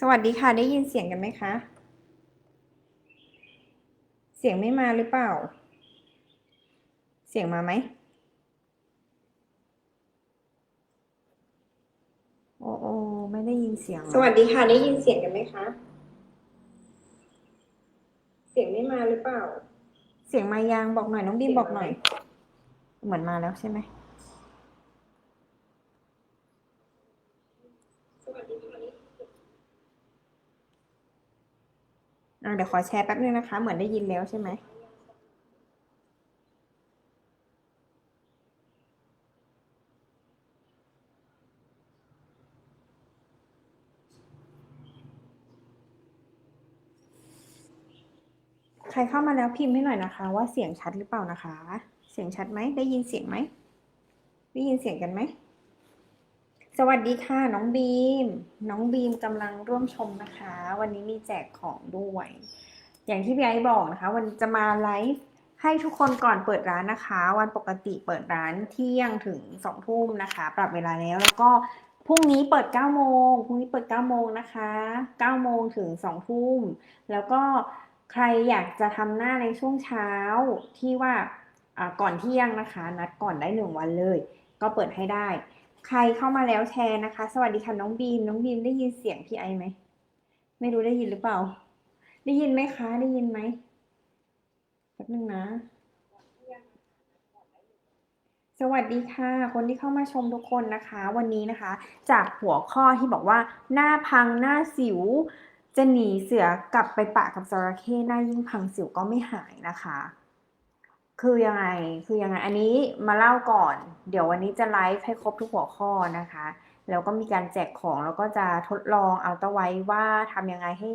สวัสดีค่ะ ได้ยินเสียงกันไหมคะ เสียงไม่มาหรือเปล่า เสียงมาไหม โอ้โอไม่ได้ยินเสียง สวัสดีค่ะ ได้ยินเสียงกันไหมคะ เสียงไม่มาหรือเปล่า เสียงมายังบอกหน่อยน้องบีมบอกหน่อย เหมือนมาแล้วใช่ไหม เดี๋ยวขอแชร์แป๊บนึงนะคะ เหมือนได้ยินแล้วใช่ไหมใครเข้ามาแล้วพิมพ์ให้หน่อยนะคะ ว่าเสียงชัดหรือเปล่านะคะ เสียงชัดไหมได้ยินเสียงไหมได้ยินเสียงกันไหม สวัสดีค่ะ น้องบีม น้องบีมกำลังร่วมชมนะคะ วันนี้มีแจกของด้วย อย่างที่พี่ไอ้บอกนะคะ วันจะมาไลฟ์ให้ทุกคนก่อนเปิดร้านนะคะ วันปกติเปิดร้านเที่ยงถึงสองทุ่มนะคะ ปรับเวลาแล้วแล้วก็พรุ่งนี้เปิด9โมงพรุ่งนี้เปิด9โมงนะคะ9โมงถึง2ทุ่มแล้วก็ใครอยากจะทำหน้าในช่วงเช้าที่ว่าก่อนเที่ยงนะคะ นัดก่อนได้หนึ่งวันเลย ก็เปิดให้ได้ ใครเข้ามาแล้วแชร์นะคะ สวัสดีค่ะน้องบีม น้องบีมได้ยินเสียงพี่ไอไหม ไม่รู้ได้ยินหรือเปล่า ได้ยินไหมคะ ได้ยินไหมแป๊บนึงนะ สวัสดีค่ะ คนที่เข้ามาชมทุกคนนะคะ วันนี้นะคะ จากหัวข้อที่บอกว่า หน้าพังหน้าสิว จะหนีเสือกลับไปปะกับจระเข้หน้ายิ่งพังสิวก็ไม่หายนะคะ คือยังไงคือยังไงอันนี้มาเล่าก่อน เดี๋ยววันนี้จะไลฟ์ให้ครบทุกหัวข้อนะคะ แล้วก็มีการแจกของแล้วก็จะทดลองเอาตะไว้ว่าทำยังไงให้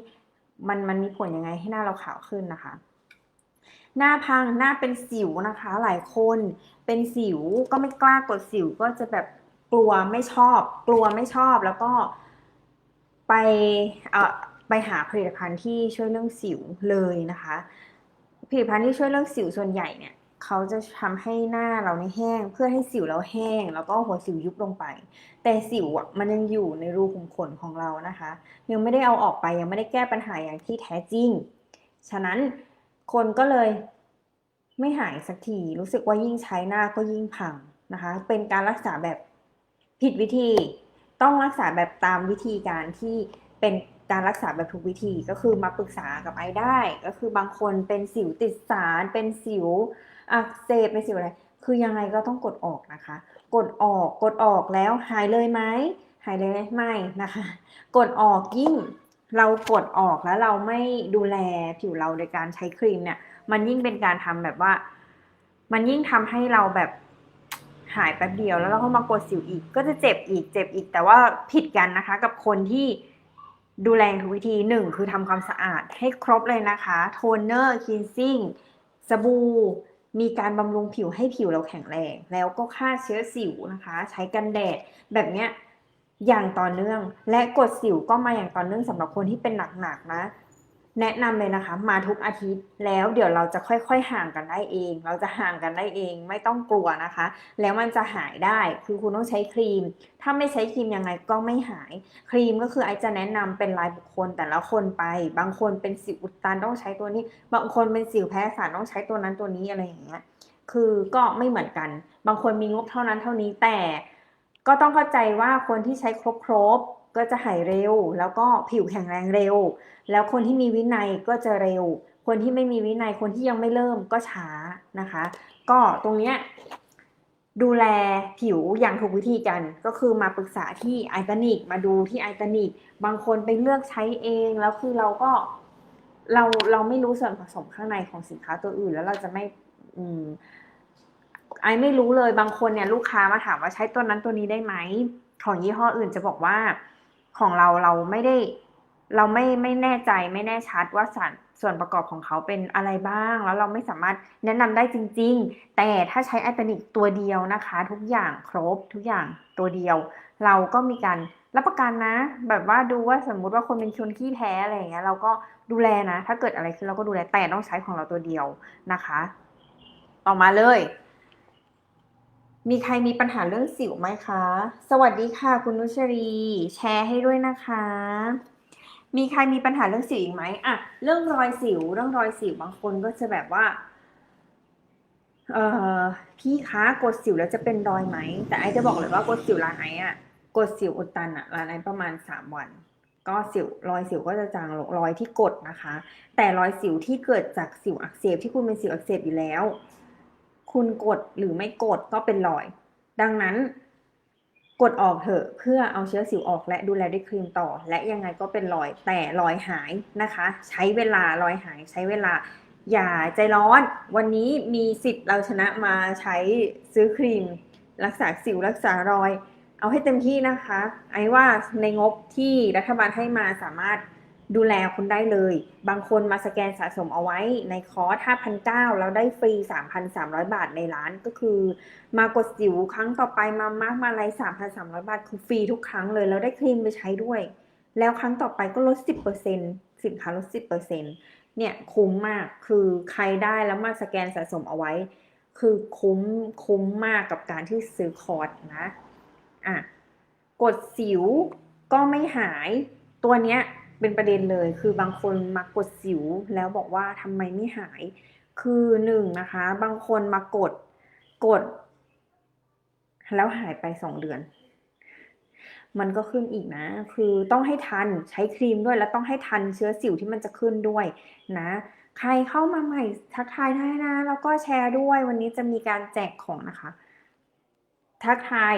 มันมันมีผลยังไงให้หน้าเราขาวขึ้นนะคะ หน้าพังหน้าเป็นสิวนะคะ หลายคนเป็นสิวก็ไม่กล้ากดสิวก็จะแบบกลัวไม่ชอบ กลัวไม่ชอบแล้วก็ไปเอ่อไปหาผลิตภัณฑ์ที่ช่วยเรื่องสิวเลยนะคะผลิตภัณฑ์ที่ช่วยเรื่องสิวส่วนใหญ่เนี่ย เขาจะทำให้หน้าเราเนี่ยแห้ง เพื่อให้สิวเราแห้ง แล้วก็หัวสิวยุบลงไป แต่สิวอะมันยังอยู่ในรูขุมขนของเรานะคะ ยังไม่ได้เอาออกไปยังไม่ได้แก้ปัญหาอย่างที่แท้จริง ฉะนั้นคนก็เลยไม่หายสักทีรู้สึกว่ายิ่งใช้หน้าก็ยิ่งพังนะคะ เป็นการรักษาแบบผิดวิธี ต้องรักษาแบบตามวิธีการที่เป็นการรักษาแบบถูกวิธีก็คือมาปรึกษากับไอได้ ก็คือบางคนเป็นสิวติดสารเป็นสิว อักเสบเป็นสิวอะไร คือยังไงก็ต้องกดออกนะคะ กดออกกดออกแล้วหายเลยไหมหายเลยไหมไม่นะคะ กดออกยิ่งเรากดออกแล้วเราไม่ดูแลผิวเราโดยการใช้ครีมเนี่ย มันยิ่งเป็นการทำแบบว่า มันยิ่งทำให้เราแบบหายแป๊บเดียวแล้วเราก็มากดสิวอีก ก็จะเจ็บอีกเจ็บอีก แต่ว่าผิดกันนะคะ กับคนที่ดูแลทุกวิธีหนึ่งคือทำความสะอาดให้ครบเลยนะคะ โทนเนอร์คลีนซิ่งสบู่ มีการบำรุงผิวให้ผิวเราแข็งแรง แล้วก็ฆ่าเชื้อสิวนะคะ ใช้กันแดดแบบเนี้ยอย่างต่อเนื่อง และกดสิวก็มาอย่างต่อเนื่องสำหรับคนที่เป็นหนักๆนะ แนะนำเลยนะคะ มาทุกอาทิตย์แล้วเดี๋ยวเราจะค่อยๆห่างกันได้เอง เราจะห่างกันได้เองไม่ต้องกลัวนะคะ แล้วมันจะหายได้คือคุณต้องใช้ครีม ถ้าไม่ใช้ครีมยังไงก็ไม่หาย ครีมก็คือไอจะแนะนำเป็นรายบุคคลแต่ละคนไป บางคนเป็นสิวอุดตันต้องใช้ตัวนี้ บางคนเป็นสิวแพ้สารต้องใช้ตัวนั้นตัวนี้อะไรอย่างเงี้ยคือก็ไม่เหมือนกัน บางคนมีงบเท่านั้นเท่านี้แต่ก็ต้องเข้าใจว่าคนที่ใช้ครบครบ ก็จะหายเร็ว แล้วก็ผิวแข็งแรงเร็ว แล้วคนที่มีวินัยก็จะเร็ว คนที่ไม่มีวินัยคนที่ยังไม่เริ่มก็ช้านะคะ ก็ตรงเนี้ยดูแลผิวอย่างถูกวิธีกันก็คือมาปรึกษาที่ไอตานิกมาดูที่ไอตานิกบางคนไปเลือกใช้เองแล้วคือเราก็เราเราไม่รู้ส่วนผสมข้างในของสินค้าตัวอื่น แล้วเราจะไม่อืมไอไม่รู้เลยบางคนเนี่ยลูกค้ามาถามว่าใช้ตัวนั้นตัวนี้ได้ไหมของยี่ห้ออื่นจะบอกว่า ของเราเราไม่ได้ เราไม่ไม่แน่ใจไม่แน่ชัดว่าสารส่วนประกอบของเขาเป็นอะไรบ้าง แล้วเราไม่สามารถแนะนำได้จริง ๆ แต่ถ้าใช้ไอตานิกตัวเดียวนะคะ ทุกอย่างครบทุกอย่างตัวเดียว เราก็มีการรับประกันนะ แบบว่าดูว่าสมมุติว่าคนเป็นชนขี้แพ้อะไรอย่างเงี้ยเราก็ดูแลนะ ถ้าเกิดอะไรขึ้นเราก็ดูแลแต่ต้องใช้ของเราตัวเดียวนะคะ ต่อมาเลย มีใครมีปัญหาเรื่องสิวไหมคะ สวัสดีค่ะ คุณนุชรี แชร์ให้ด้วยนะคะ มีใครมีปัญหาเรื่องสิวอีกไหมอะเรื่องรอยสิว เรื่องรอยสิวบางคนก็จะแบบว่า เอ่อพี่คะกดสิวแล้วจะเป็นรอยไหม แต่ไอจะบอกเลยว่ากดสิวร้านไออะกดสิวอุดตันอะร้านไอประมาณสามวัน ก็สิวรอยสิวก็จะจางลงรอยที่กดนะคะ แต่รอยสิวที่เกิดจากสิวอักเสบที่คุณเป็นสิวอักเสบอยู่แล้ว คุณกดหรือไม่กดก็เป็นรอย ดังนั้น กดออกเถอะเพื่อเอาเชื้อสิวออกและดูแลด้วยครีมต่อ และยังไงก็เป็นรอยแต่รอยหายนะคะ ใช้เวลารอยหายใช้เวลาอย่าใจร้อน วันนี้มีสิทธิ์เราชนะมาใช้ซื้อครีม รักษาสิวรักษารอย เอาให้เต็มที่นะคะ ไอ้ว่าในงบที่รัฐบาลให้มาสามารถ ดูแลคุณได้เลย บางคนมาสแกนสะสมเอาไว้ในคอร์ส5,900 แล้วได้ฟรี 3,300 บาทในร้านก็คือ มากดสิวครั้งต่อไปมามากมาอะไร 3,300 บาทคือฟรีทุกครั้งเลย แล้วได้ครีมไปใช้ด้วย แล้วครั้งต่อไปก็ลด 10%สินค้าลด 10%เนี่ยคุ้มมากคือใครได้แล้วมาสแกนสะสมเอาไว้ คือคุ้มคุ้มมากกับการที่ซื้อคอร์สนะอะกดสิวก็ไม่หายตัวเนี้ย เป็นประเด็นเลยคือบางคนมากดสิวแล้วบอกว่าทำไมไม่หาย คือหนึ่งนะคะ บางคนมากดกด แล้วหายไปสองเดือน มันก็ขึ้นอีกนะ คือต้องให้ทันใช้ครีมด้วยแล้วต้องให้ทันเชื้อสิวที่มันจะขึ้นด้วยนะ ใครเข้ามาใหม่ทักทายได้นะแล้วก็แชร์ด้วยวันนี้จะมีการแจกของนะคะ ทักทาย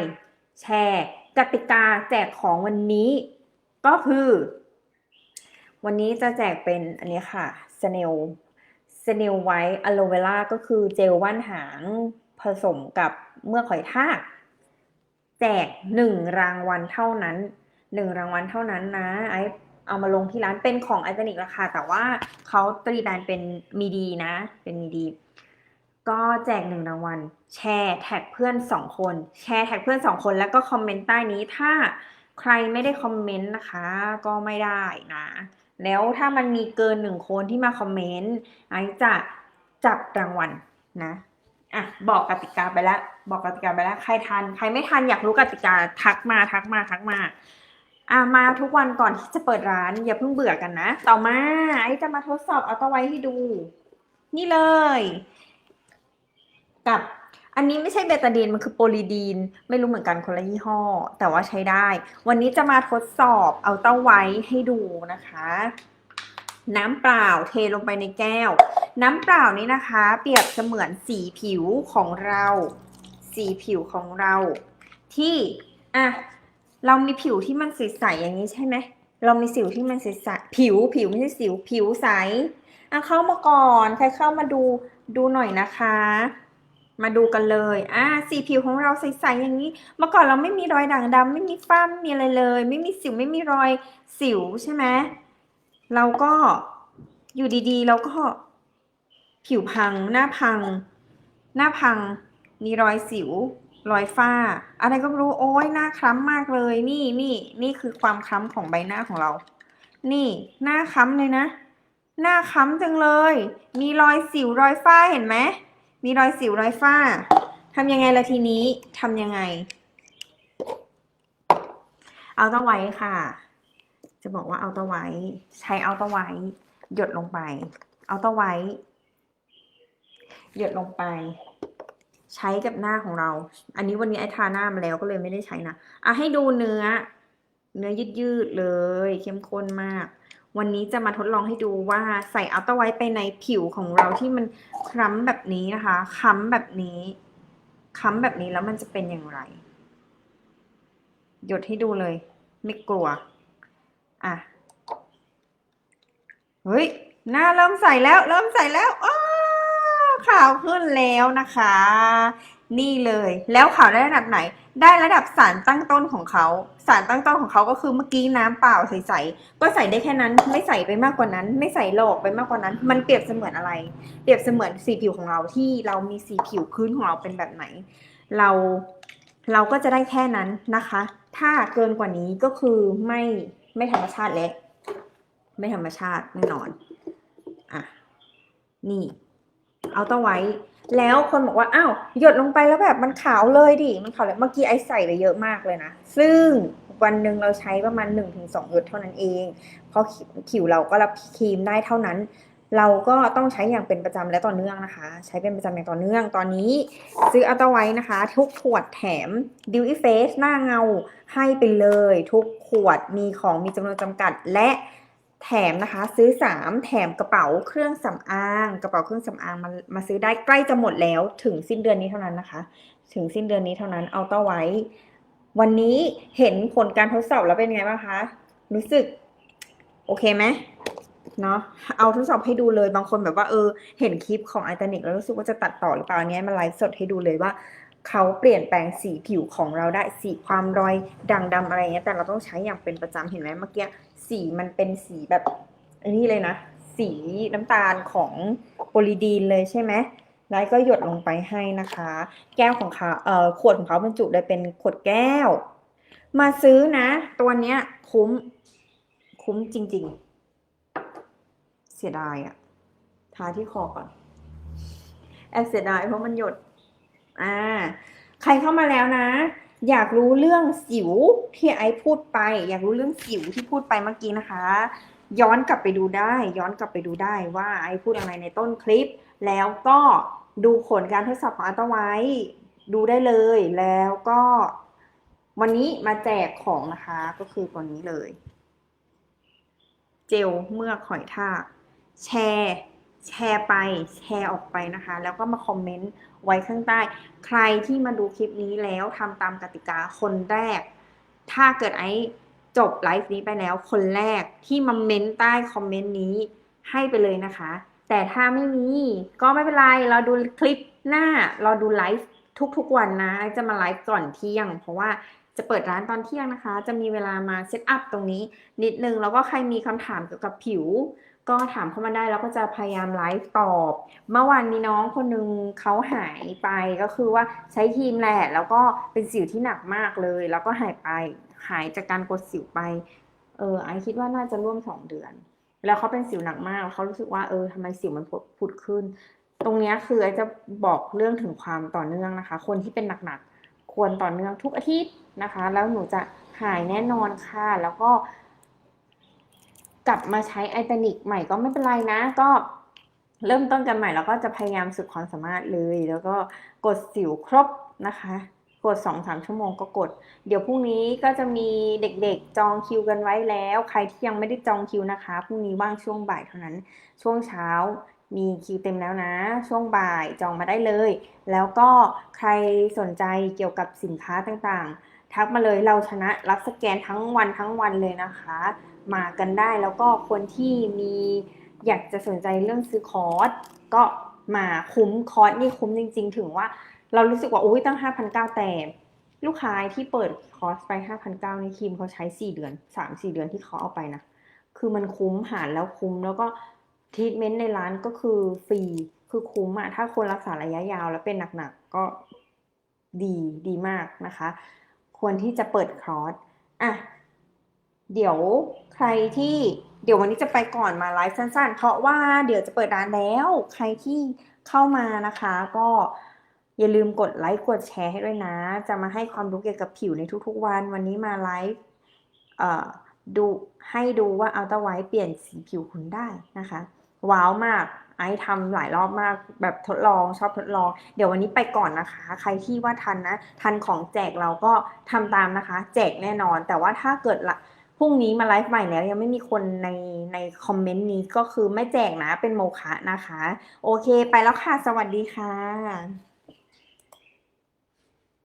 แชร์กติกาแจกของวันนี้ก็คือ วันนี้จะแจกเป็นอันนี้ค่ะสเนลสเนลไวท์อะโลเวล่าก็คือเจลว่านหางผสมกับเมื่อกหอยทาก แจกหนึ่งรางวัลเท่านั้นหนึ่งรางวัลเท่านั้นนะไอเอามาลงที่ร้านเป็นของไอเจนิกราคาแต่ว่าเขาตรีแบรนด์เป็นมีดีนะ เป็นมีดี ก็แจกหนึ่งรางวัล แชร์แท็กเพื่อนสองคน แชร์แท็กเพื่อนสองคนแล้วก็คอมเมนต์ใต้นี้ถ้าใครไม่ได้คอมเมนต์นะคะ ก็ไม่ได้นะ แล้วถ้ามันมีเกินหนึ่งคนที่มาคอมเมนต์ไอจะจับรางวัลนะอะบอกกติกาไปแล้ว บอกกติกาไปแล้ว ใครทัน ใครไม่ทันอยากรู้กติกาทักมาทักมาทักมาอะมาทุกวันก่อนที่จะเปิดร้านอย่าเพิ่งเบื่อกันนะ ต่อมาไอจะมาทดสอบเอาตัวไว้ให้ดู นี่เลย กับ อันนี้ไม่ใช่เบตาดีนมันคือโพลีดีน ไม่รู้เหมือนกันคนละยี่ห้อ แต่ว่าใช้ได้ วันนี้จะมาทดสอบเอาเต้าไว้ให้ดูนะคะ น้ำเปล่าเทลงไปในแก้ว น้ำเปล่านี้นะคะ เปรียบเสมือนสีผิวของเรา สีผิวของเรา ที่อะเรามีผิวที่มันใสๆอย่างนี้ใช่ไหมเรามีสิวที่มันใสๆผิวผิวไม่ใช่สิวผิวใสอะเข้ามาก่อนใครเข้ามาดูดูหน่อยนะคะ มาดูกันเลย อ่า สีผิวของเราใสๆอย่างนี้ เมื่อก่อนเราไม่มีรอยด่างดำไม่มีฝ้ามมีอะไรเลย ไม่มีสิวไม่มีรอยสิวใช่ไหมเราก็อยู่ดีๆ เราก็ ผิวพัง หน้าพัง หน้าพัง มีรอยสิว รอยฝ้า อะไรก็ไม่รู้ โอ้ยหน้าคล้ำมากเลย นี่นี่นี่คือความคล้ำของใบหน้าของเรา นี่ หน้าคล้ำเลยนะ หน้าคล้ำจังเลย มีรอยสิวรอยฝ้าเห็นไหม มีรอยสิวรอยฝ้าทำยังไงละทีนี้ทำยังไง เอาตะไว้ค่ะ จะบอกว่าเอาตะไว้ ใช้เอาตะไว้ หยดลงไป เอาตะไว้ หยดลงไป ใช้กับหน้าของเรา อันนี้วันนี้ไอ้ทาหน้ามาแล้วก็เลยไม่ได้ใช้นะอะให้ดูเนื้อ เนื้อยืดๆเลย เข้มข้นมาก วันนี้จะมาทดลองให้ดูว่าใส่อัลตร้าไวท์ไปในผิวของเราที่มันคล้ำแบบนี้นะคะค้ำแบบนี้ค้ำแบบนี้แล้วมันจะเป็นอย่างไร หยดให้ดูเลย ไม่กลัว อะ เฮ้ย หน้าเริ่มใส่แล้ว เริ่มใส่แล้วอ้าวขาวขึ้นแล้วนะคะ นี่เลย แล้วเขาได้ระดับไหน ได้ระดับสารตั้งต้นของเขา สารตั้งต้นของเขาก็คือเมื่อกี้น้ำเปล่าใสๆก็ใส่ได้แค่นั้น ไม่ใส่ไปมากกว่านั้น ไม่ใส่หลอกไปมากกว่านั้น มันเปรียบเสมือนอะไร เปรียบเสมือนสีผิวของเราที่เรามีสีผิวพื้นของเราเป็นแบบไหน เราเราก็จะได้แค่นั้นนะคะ ถ้าเกินกว่านี้ก็คือไม่ไม่ธรรมชาติและไม่ธรรมชาติแน่นอน อะ นี่ เอาต้าไว้ แล้วคนบอกว่าอ้าวหยดลงไปแล้วแบบมันขาวเลยดิมันขาวเลยเมื่อกี้ไอใส่ไปเยอะมากเลยนะ ซึ่งวันหนึ่งเราใช้ประมาณ 1-2หยดเท่านั้นเอง เพราะผิวเราก็รับครีมได้เท่านั้น เราก็ต้องใช้อย่างเป็นประจำและต่อเนื่องนะคะ ใช้เป็นประจำอย่างต่อเนื่องตอนนี้ ซื้ออัลตไว้นะคะ ทุกขวดแถมดิวอีเฟสหน้าเงาให้ไปเลย ทุกขวดมีของมีจำนวนจำกัดและ แถมนะคะซื้อ 3 แถมกระเป๋าเครื่องสำอาง กระเป๋าเครื่องสำอางมามาซื้อได้ใกล้จะหมดแล้วถึงสิ้นเดือนนี้เท่านั้นนะคะ ถึงสิ้นเดือนนี้เท่านั้นเอาต้ไว้ วันนี้เห็นผลการทดสอบแล้วเป็นไงบ้างคะรู้สึกโอเคไหมเนาะเอาทดสอบให้ดูเลยบางคนแบบว่าเออ เห็นคลิปของไอตานิกแล้วรู้สึกว่าจะตัดต่อหรือเปล่านเนี้ยมาไลฟ์สดให้ดูเลยว่า เขาเปลี่ยนแปลงสีผิวของเราได้สีความรอยด่างดำอะไรเงี้ยแต่เราต้องใช้อย่างเป็นประจำเห็นไหมเมื่อกี้สีมันเป็นสีแบบอันนี้เลยนะ สีน้ำตาลของโพลีดีนเลยใช่ไหมแล้วก็หยดลงไปให้นะคะ แก้วของเขาเอ่อขวดของเขาบรรจุได้เป็นขวดแก้ว มาซื้อนะ ตัวเนี้ยคุ้มคุ้มจริง ๆ เสียดายอะทาที่คอก่อนแอบเสียดายเพราะมันหยด อ่า ใครเข้ามาแล้วนะ อยากรู้เรื่องสิวที่ไอพูดไป อยากรู้เรื่องสิวที่พูดไปเมื่อกี้นะคะ ย้อนกลับไปดูได้ ย้อนกลับไปดูได้ว่าไอพูดอะไรในต้นคลิป แล้วก็ดูผลการทดสอบของอัตไว้ ดูได้เลย แล้วก็ วันนี้มาแจกของนะคะ ก็คือตัวนี้เลย เจลเมือกหอยทากแชร์ แชร์ไปแชร์ออกไปนะคะ แล้วก็มาคอมเมนต์ไว้ข้างใต้ ใครที่มาดูคลิปนี้แล้วทำตามกติกาคนแรก ถ้าเกิดไอ้จบไลฟ์นี้ไปแล้วคนแรกที่มาเมนต์ใต้คอมเมนต์นี้ให้ไปเลยนะคะ แต่ถ้าไม่มีก็ไม่เป็นไร เราดูคลิปหน้าเราดูไลฟ์ทุกๆวันนะ จะมาไลฟ์ก่อนเที่ยง เพราะว่าจะเปิดร้านตอนเที่ยงนะคะ จะมีเวลามาเซตอัพตรงนี้นิดนึง แล้วก็ใครมีคำถามเกี่ยวกับผิว ก็ถามเข้ามาได้แล้วก็จะพยายามไลฟ์ตอบ เมื่อวานมีน้องคนหนึงเขาหายไปก็คือว่าใช้ครีมแหละแล้วก็เป็นสิวที่หนักมากเลย แล้วก็หายไปหายจากการกดสิวไปเออไอคิดว่าน่าจะร่วมสองเดือน แล้วเขาเป็นสิวหนักมากเขารู้สึกว่าเออทำไมสิวมันผุดขึ้น ตรงนี้คือไอจะบอกเรื่องถึงความต่อเนื่องนะคะ คนที่เป็นหนักๆควรต่อเนื่องทุกอาทิตย์นะคะ แล้วหนูจะหายแน่นอนค่ะ แล้วก็ ลับมาใช้ไอตานิกใหม่ก็ไม่เป็นไรนะ ก็เริ่มต้นกันใหม่แล้วก็จะพยายามสุดความสามารถเลย แล้วก็กดสิวครบนะคะ กดสองสามชั่วโมงก็กด เดี๋ยวพรุ่งนี้ก็จะมีเด็กๆจองคิวกันไว้แล้ว ใครที่ยังไม่ได้จองคิวนะคะพรุ่งนี้ว่างช่วงบ่ายเท่านั้น ช่วงเช้ามีคิวเต็มแล้วนะ ช่วงบ่ายจองมาได้เลย แล้วก็ใครสนใจเกี่ยวกับสินค้าต่างๆ ทักมาเลยเราชนะรับสแกนทั้งวันทั้งวันเลยนะคะ มากันได้ แล้วก็คนที่มีอยากจะสนใจเรื่องซื้อคอร์สก็มาคุ้มคอร์สนี่คุ้มจริง ๆ ถึงว่าเรารู้สึกว่าอุ้ยตั้ง 5,900 แต่ลูกค้าที่เปิดคอร์สไป 5,900นี่ครีมเขาใช้ 4 เดือน 3-4 เดือนที่เขาเอาไปนะ คือมันคุ้มหารแล้วคุ้มแล้วก็ทรีทเมนต์ในร้านก็คือฟรีคือคุ้มอะถ้าคนรักษาระยะยาวแล้วเป็นหนักๆก็ดีดีมากนะคะ ควรที่จะเปิดคอร์สอะ เดี๋ยวใครที่เดี๋ยววันนี้จะไปก่อนมาไลฟ์สั้นๆ เพราะว่าเดี๋ยวจะเปิดร้านแล้ว ใครที่เข้ามานะคะ ก็อย่าลืมกดไลค์กดแชร์ให้ด้วยนะ จะมาให้ความรู้เกี่ยวกับผิวในทุกๆวัน วันนี้มาไลฟ์ดูให้ดูว่าอัลต a าไวท์เปลี่ยนสีผิวคุณได้นะคะ ว้าวมากไอซ์ทำหลายรอบมากแบบทดลองชอบทดลอง เดี๋ยววันนี้ไปก่อนนะคะ ใครที่ว่าทันนะ ทันของแจกเราก็ทำตามนะคะ แจกแน่นอน แต่ว่าถ้าเกิดละ พรุ่งนี้มาไลฟ์ใหม่แล้ว ยังไม่มีคนในในคอมเมนต์นี้ก็คือไม่แจกนะเป็นโมฆะนะคะ โอเคไปแล้วค่ะ สวัสดีค่ะ